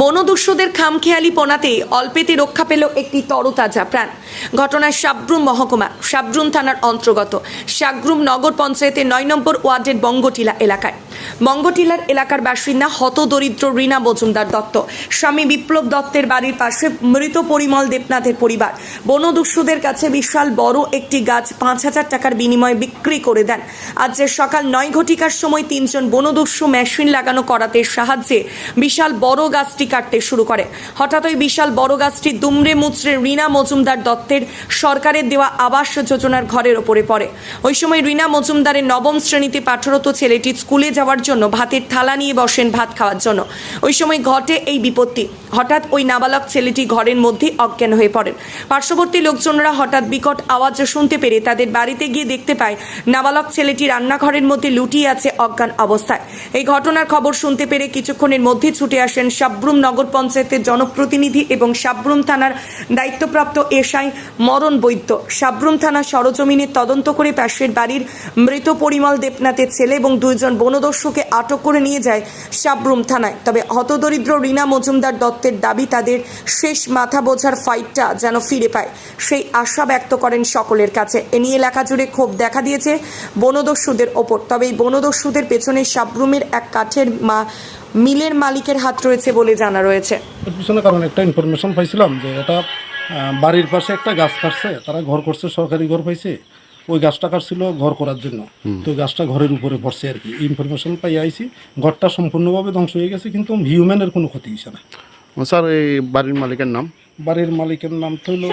বনদস্যুদের খামখেয়ালি পোনাতে অল্পেতে রক্ষা পেল একটি তরতাজা প্রাণ। ঘটনায় সাবরুম মহকুমা, সাবরুম থানার অন্তর্গত, সাগরুম নগর পঞ্চায়েতের নয় নম্বর ওয়ার্ডের বঙ্গটিলা এলাকায়। বঙ্গটিলার এলাকার বাসিন্দা হতদরিদ্র রীনা মজুমদার দত্ত, স্বামী বিপ্লব দত্তের বাড়ির পাশে মৃত পরিমল দেবনাথের পরিবার। বনদস্যুদের কাছে বিশাল বড় একটি গাছ পাঁচ হাজার টাকার বিনিময়ে বিক্রি করে দেন। আজ সকাল নয় ঘটিকার সময় তিনজন বনদস্যু মেশিন লাগানো করাতে সাহায্যে বিশাল বড় গাছটি কাটতে শুরু করে। হঠাৎ ওই বিশাল বড় গাছটি দুমড়ে মুচড়ে রীনা মজুমদার দত্তের সরকারের দেওয়া আবাস যোজনার ঘরের ওপরে পড়ে। ওই সময় রীনা মজুমদারের নবম শ্রেণীতে পাঠরত ছেলেটি স্কুলে যাওয়ার জন্য ভাতের থালা নিয়ে বসেন ভাত খাওয়ার জন্য। ওই সময় ঘটে এই বিপত্তি। হঠাৎ ওই নাবালক ছেলেটি ঘরের মধ্যে অজ্ঞান হয়ে পড়েন। পার্শ্ববর্তী লোকজনরা হঠাৎ বিকট আওয়াজ শুনতে পেরে তাদের বাড়িতে গিয়ে দেখতে পায়, নাবালক ছেলেটি রান্নাঘরের মধ্যে লুটিয়ে আছে অজ্ঞান অবস্থায়। এই ঘটনার খবর শুনতে পেরে কিছুক্ষণের মধ্যে ছুটে আসেন সাবরুম নগর পঞ্চায়েতের জনপ্রতিনিধি এবং সাবরুম থানার দায়িত্বপ্রাপ্ত এসআই মরণ বৈদ্য। সাবরুম থানা সরজমিনের তদন্ত করে পাশের বাড়ির মৃত পরিমল দেবনাথের ছেলে এবং দুইজন বনদস্যুকে আটক করে নিয়ে যায় সাবরুম থানায়। তবে হতদরিদ্র রীনা মজুমদার দত্তের দাবি, তাদের শেষ মাথা বোঝার ফাইটটা যেন ফিরে পায়, সেই আশা ব্যক্ত করেন সকলের কাছে। এ নিয়ে এলাকা জুড়ে ক্ষোভ দেখা দিয়েছে বনদস্যুদের ওপর। তবে এই বনদস্যুদের পেছনে সাবরুমের এক কাঠের মা মিলের মালিকের হাত রয়েছে বলে জানা রয়েছে। এর পিছনে কারণ একটা ইনফরমেশন পাইছিলাম যে এটা বাড়ির পাশে একটা গাছ কাটছে তারা ঘর করছে সরকারি ঘর পাইছে। ওই গাছটা কাটছিল ঘর করার জন্য। তো ওই গাছটা ঘরের উপরে পড়ছে আর কি। ইনফরমেশন পাই আইছি। ঘরটা সম্পূর্ণভাবে ধ্বংস হয়ে গেছে কিন্তু হিউম্যানের কোনো ক্ষতি হয়েছে না। স্যার এই বাড়ির মালিকের নাম? বাড়ির মালিকের নাম তো হলো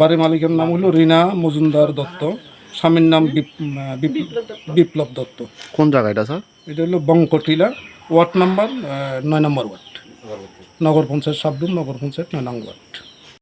বাড়ির মালিকের নাম হলো রিনা মজুমদার দত্ত। স্বামীর নাম বিপ্লব দত্ত। কোন জায়গা এটা স্যার? এটা হলো বঙ্কটিলা ওয়ার্ড নাম্বার নয় নম্বর ওয়ার্ড। নগর পঞ্চায়েত সাবরুম নগর পঞ্চায়েত নয় নম্বর ওয়ার্ড।